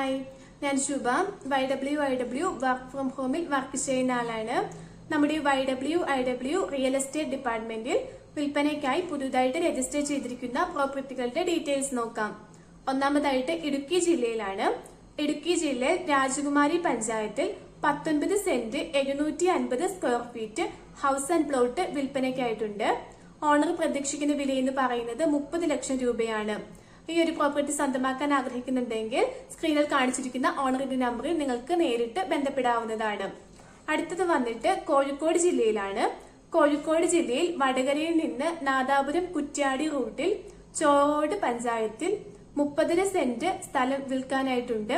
Hi. ഞാൻ Shubha. Y W I W work from ഹോമിൽ work ചെയ്യുന്ന ആളാണ്. നമ്മുടെ Y W I W real estate ഡിപ്പാർട്ട്മെന്റിൽ വിൽപ്പനയ്ക്കായി പുതുതായിട്ട് രജിസ്റ്റർ ചെയ്തിരിക്കുന്ന പ്രോപ്പർട്ടികളുടെ ഡീറ്റെയിൽസ് നോക്കാം. ഒന്നാമതായിട്ട് ഇടുക്കി ജില്ലയിലാണ്. ഇടുക്കി ജില്ലയിൽ രാജകുമാരി പഞ്ചായത്തിൽ പത്തൊൻപത് സെന്റ് എഴുന്നൂറ്റി അൻപത് square feet house and plot വിൽപ്പനയ്ക്കായിട്ടുണ്ട്. Owner പ്രതീക്ഷിക്കുന്ന വില എന്ന് പറയുന്നത് മുപ്പത് ലക്ഷം രൂപയാണ്. ഈ ഒരു പ്രോപ്പർട്ടി സ്വന്തമാക്കാൻ ആഗ്രഹിക്കുന്നുണ്ടെങ്കിൽ സ്ക്രീനിൽ കാണിച്ചിരിക്കുന്ന ഓണറിന്റെ നമ്പറിൽ നിങ്ങൾക്ക് നേരിട്ട് ബന്ധപ്പെടാവുന്നതാണ്. അടുത്തത് വന്നിട്ട് കോഴിക്കോട് ജില്ലയിലാണ്. കോഴിക്കോട് ജില്ലയിൽ വടകരയിൽ നിന്ന് നാദാപുരം കുറ്റ്യാടി റൂട്ടിൽ ചോറോട് പഞ്ചായത്തിൽ മുപ്പതിന് സെന്റ് സ്ഥലം വിൽക്കാനായിട്ടുണ്ട്.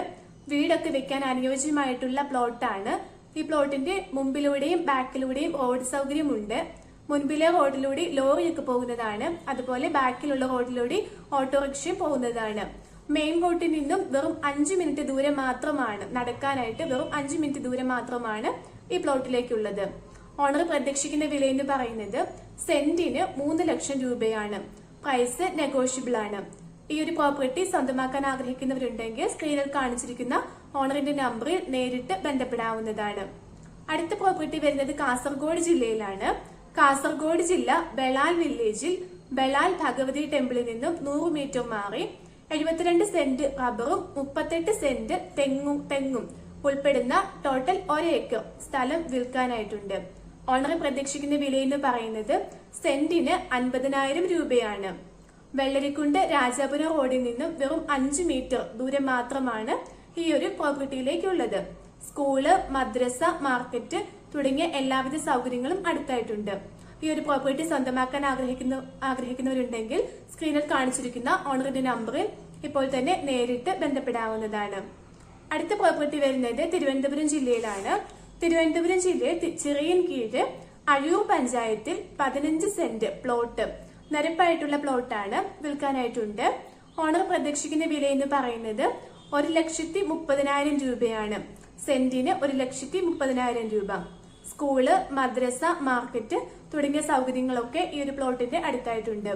വീടൊക്കെ വെക്കാൻ അനുയോജ്യമായിട്ടുള്ള പ്ലോട്ടാണ് ഈ പ്ലോട്ടിന്റെ മുമ്പിലൂടെയും ബാക്കിലൂടെയും റോഡ് സൗകര്യമുണ്ട്. മുൻപിലെ റോഡിലൂടെ ലോറിയൊക്കെ പോകുന്നതാണ്. അതുപോലെ ബാക്കിലുള്ള റോഡിലൂടെ ഓട്ടോറിക്ഷയും പോകുന്നതാണ്. മെയിൻ റോഡിൽ നിന്നും വെറും അഞ്ച് മിനിറ്റ് ദൂരം മാത്രമാണ്. നടക്കാനായിട്ട് വെറും അഞ്ച് മിനിറ്റ് ദൂരം മാത്രമാണ് ഈ പ്ലോട്ടിലേക്കുള്ളത്. ഓണർ പ്രതീക്ഷിക്കുന്ന വില എന്ന് പറയുന്നത് സെന്റിന് മൂന്ന് ലക്ഷം രൂപയാണ്. പ്രൈസ് നെഗോഷ്യബിൾ ആണ്. ഈ ഒരു പ്രോപ്പർട്ടി സ്വന്തമാക്കാൻ ആഗ്രഹിക്കുന്നവരുണ്ടെങ്കിൽ സ്ക്രീനിൽ കാണിച്ചിരിക്കുന്ന ഓണറിന്റെ നമ്പറിൽ നേരിട്ട് ബന്ധപ്പെടാവുന്നതാണ്. അടുത്ത പ്രോപ്പർട്ടി വരുന്നത് കാസർഗോഡ് ജില്ലയിലാണ്. കാസർഗോഡ് ജില്ല ബെളാൽ വില്ലേജിൽ ബെളാൽ ഭഗവതി ടെമ്പിളിൽ നിന്നും നൂറ് മീറ്റർ മാറി എഴുപത്തിരണ്ട് സെന്റ് റബ്ബറും മുപ്പത്തെട്ട് സെന്റ് തെങ്ങും തെങ്ങും ഉൾപ്പെടുന്ന ടോട്ടൽ ഒരേക്കർ സ്ഥലം വിൽക്കാനായിട്ടുണ്ട്. ഓണർ പ്രതീക്ഷിക്കുന്ന വില എന്ന് പറയുന്നത് സെന്റിന് അൻപതിനായിരം രൂപയാണ്. വെള്ളരിക്കുണ്ട് രാജാപുരം റോഡിൽ നിന്നും വെറും അഞ്ച് മീറ്റർ ദൂരം മാത്രമാണ് ഈ ഒരു പ്രോപ്പർട്ടിയിലേക്കുള്ളത് സ്കൂൾ മദ്രസ മാർക്കറ്റ് തുടങ്ങിയ എല്ലാവിധ സൗകര്യങ്ങളും അടുത്തായിട്ടുണ്ട്. ഈ ഒരു പ്രോപ്പർട്ടി സ്വന്തമാക്കാൻ ആഗ്രഹിക്കുന്ന ആഗ്രഹിക്കുന്നവരുണ്ടെങ്കിൽ സ്ക്രീനിൽ കാണിച്ചിരിക്കുന്ന ഓണറിന്റെ നമ്പറിൽ ഇപ്പോൾ തന്നെ നേരിട്ട് ബന്ധപ്പെടാവുന്നതാണ്. അടുത്ത പ്രോപ്പർട്ടി വരുന്നത് തിരുവനന്തപുരം ജില്ലയിലാണ്. തിരുവനന്തപുരം ജില്ലയിൽ ചെറിയൻ കീഴ് അഴൂർ പഞ്ചായത്തിൽ പതിനഞ്ച് സെന്റ് പ്ലോട്ട് നിരപ്പായിട്ടുള്ള പ്ലോട്ടാണ് വിൽക്കാനായിട്ടുണ്ട്. ഓണർ പ്രതീക്ഷിക്കുന്ന വില എന്ന് പറയുന്നത് ഒരു ലക്ഷത്തി മുപ്പതിനായിരം രൂപയാണ്. സെന്റിന് ഒരു ലക്ഷത്തി മുപ്പതിനായിരം രൂപ. സ്കൂൾ മദ്രസ മാർക്കറ്റ് തുടങ്ങിയ സൗകര്യങ്ങളൊക്കെ ഈ ഒരു പ്ലോട്ടിന്റെ അടുത്തായിട്ടുണ്ട്.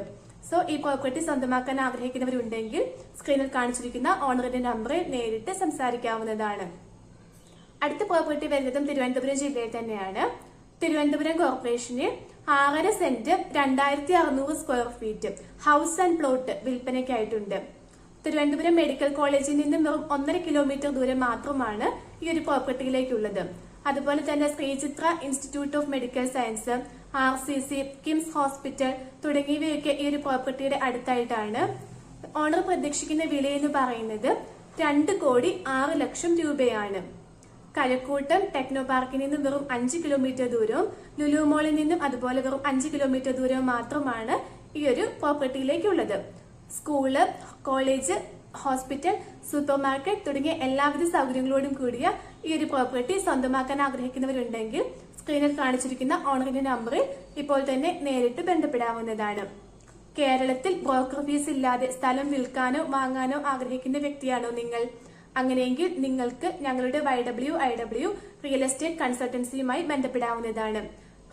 സോ ഈ പ്രോപ്പർട്ടി സ്വന്തമാക്കാൻ ആഗ്രഹിക്കുന്നവരുണ്ടെങ്കിൽ സ്ക്രീനിൽ കാണിച്ചിരിക്കുന്ന ഓണറിന്റെ നമ്പറിൽ നേരിട്ട് സംസാരിക്കാവുന്നതാണ്. അടുത്ത പ്രോപ്പർട്ടി വരുന്നതും തിരുവനന്തപുരം ജില്ലയിൽ തന്നെയാണ്. തിരുവനന്തപുരം കോർപ്പറേഷന് ആറര സെന്റ് രണ്ടായിരത്തി അറുന്നൂറ് square feet house and plot വിൽപ്പനയ്ക്കായിട്ടുണ്ട്. Thiruvananthapuram medical കോളേജിൽ നിന്നും വെറും ഒന്നര കിലോമീറ്റർ ദൂരം മാത്രമാണ് ഈ ഒരു പ്രോപ്പർട്ടിയിലേക്കുള്ളത്. അതുപോലെ തന്നെ Sreechitra institute of medical science R C C KIMS hospital തുടങ്ങിയവയൊക്കെ ഈ ഒരു പ്രോപ്പർട്ടിയുടെ അടുത്തായിട്ടാണ്. ഓണർ പ്രതീക്ഷിക്കുന്ന വില എന്ന് പറയുന്നത് രണ്ട് കോടി ആറ് ലക്ഷം രൂപയാണ്. കഴക്കൂട്ടം ടെക്നോ പാർക്കിൽ നിന്നും വെറും അഞ്ച് കിലോമീറ്റർ ദൂരവും ലുലു മോളിൽ നിന്നും അതുപോലെ വെറും അഞ്ച് കിലോമീറ്റർ ദൂരവും മാത്രമാണ് ഈ ഒരു പ്രോപ്പർട്ടിയിലേക്കുള്ളത് school college hospital supermarket തുടങ്ങിയ എല്ലാവിധ സൗകര്യങ്ങളോടും കൂടിയ ഈ ഒരു പ്രോപ്പർട്ടി സ്വന്തമാക്കാൻ ആഗ്രഹിക്കുന്നവരുണ്ടെങ്കിൽ സ്ക്രീനിൽ കാണിച്ചിരിക്കുന്ന ഓണറിന്റെ നമ്പറിൽ ഇപ്പോൾ തന്നെ നേരിട്ട് ബന്ധപ്പെടാവുന്നതാണ്. കേരളത്തിൽ ബ്രോക്കർ ഫീസ് ഇല്ലാതെ സ്ഥലം വിൽക്കാനോ വാങ്ങാനോ ആഗ്രഹിക്കുന്ന വ്യക്തിയാണോ നിങ്ങൾ? അങ്ങനെയെങ്കിൽ നിങ്ങൾക്ക് ഞങ്ങളുടെ Y W I W real estate കൺസൾട്ടൻസിയുമായി ബന്ധപ്പെടാവുന്നതാണ്.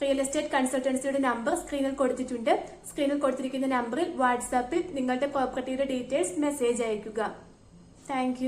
റിയൽ എസ്റ്റേറ്റ് കൺസൾട്ടൻസിയുടെ നമ്പർ സ്ക്രീനിൽ കൊടുത്തിട്ടുണ്ട്. സ്ക്രീനിൽ കൊടുത്തിരിക്കുന്ന നമ്പറിൽ വാട്സാപ്പിൽ നിങ്ങളുടെ പ്രോപ്പർട്ടിയുടെ ഡീറ്റെയിൽസ് മെസ്സേജ് അയയ്ക്കുക. താങ്ക്